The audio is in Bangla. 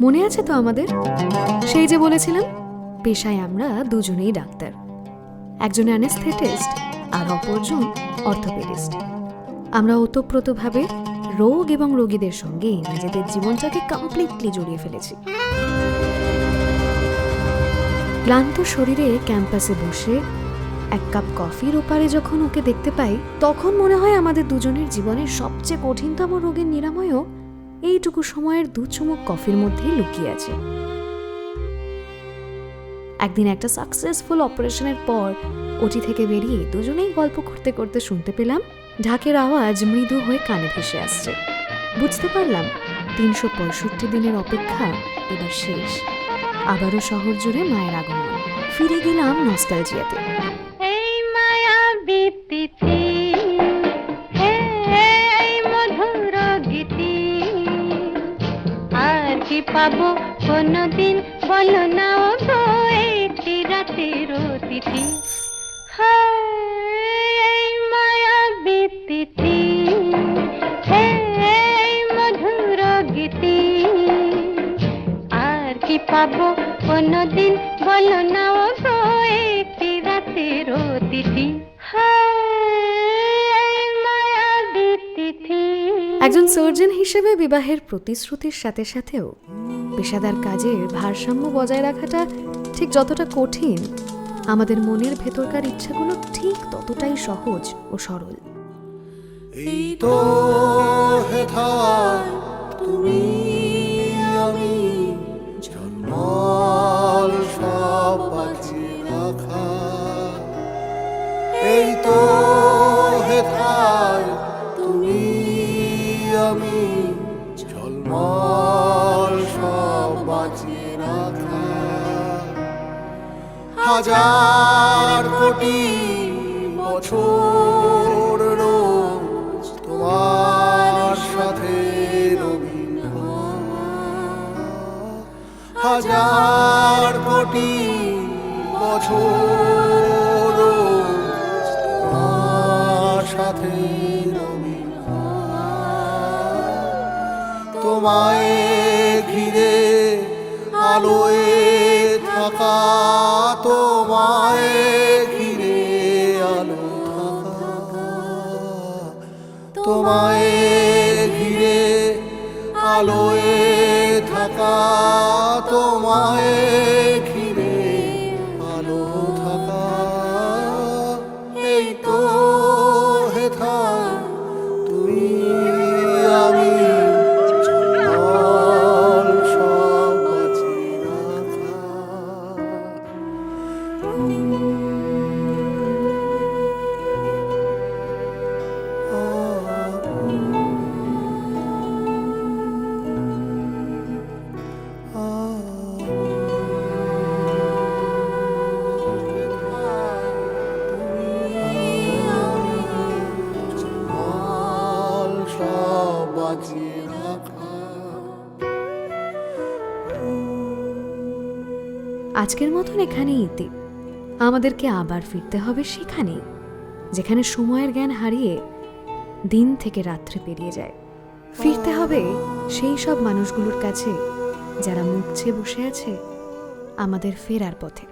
মনে আছে তো আমাদের? সেই যে বলেছিলাম পেশায় আমরা দুজনেই ডাক্তার। একজন অ্যানেস্থেটিস্ট আর অপরজন অর্থোপেডিস্ট। আমরা ওতপ্রোতভাবে রোগ এবং রোগীদের সঙ্গে নিজেদের জীবনটাকে কমপ্লিটলি জড়িয়ে ফেলেছি। ক্লান্ত শরীরে ক্যাম্পাসে বসে এক কাপ কফির ওপারে যখন ওকে দেখতে পাই, তখন মনে হয় আমাদের দুজনের জীবনের সবচেয়ে কঠিনতম রোগের নিরাময়ও এইটুকু সময়ের দু চুমুক কফির মধ্যেই লুকিয়ে আছে। একদিন একটা সাকসেসফুল অপারেশনের পর ওটি থেকে বেরিয়ে দুজনেই গল্প করতে করতে শুনতে পেলাম, ঢাকের আওয়াজ মৃদু হয়ে কানে ভেসে আসছে। বুঝতে পারলাম, তিনশো পঁয়ষট্টি দিনের অপেক্ষা এবার শেষ। আবারও শহর জুড়ে মায়ের আগমন। ফিরে গেলাম নস্টালজিয়াতে কি পাবো কোনদিন। বলো না ও গো একটি রাতের অতিথি। হায়, মায়া বিতিথি এই মধুর গীতি। আর কি পাবো কোনদিন? বলো না ও গো একটি রাতের অতিথি। একজন সার্জন হিসেবে বিবাহের প্রতিশ্রুতির সাথে সাথেও পেশাদার কাজের ভারসাম্য বজায় রাখাটা ঠিক যতটা কঠিন, আমাদের মনের ভেতরকার ইচ্ছাগুলো ঠিক ততটাই সহজ ও সরল। এই তো ঝলমল সব বাঁচিয়ে হাজার কোটি বছর রোজ তোমার সাথে হাজার কোটি বছর তোমায় ঘিরে আলোয় থাকা তোমায় ঘিরে আলো তোমায় ঘিরে আলোয় থাকা তোমায় আজকের মতন এখানেই ইতি। আমাদেরকে আবার ফিরতে হবে সেখানে যেখানে সময়ের জ্ঞান হারিয়ে দিন থেকে রাত্রে পেরিয়ে যায়। ফিরতে হবে সেই সব মানুষগুলোর কাছে যারা মুখছে বসে আছে আমাদের ফেরার পথে।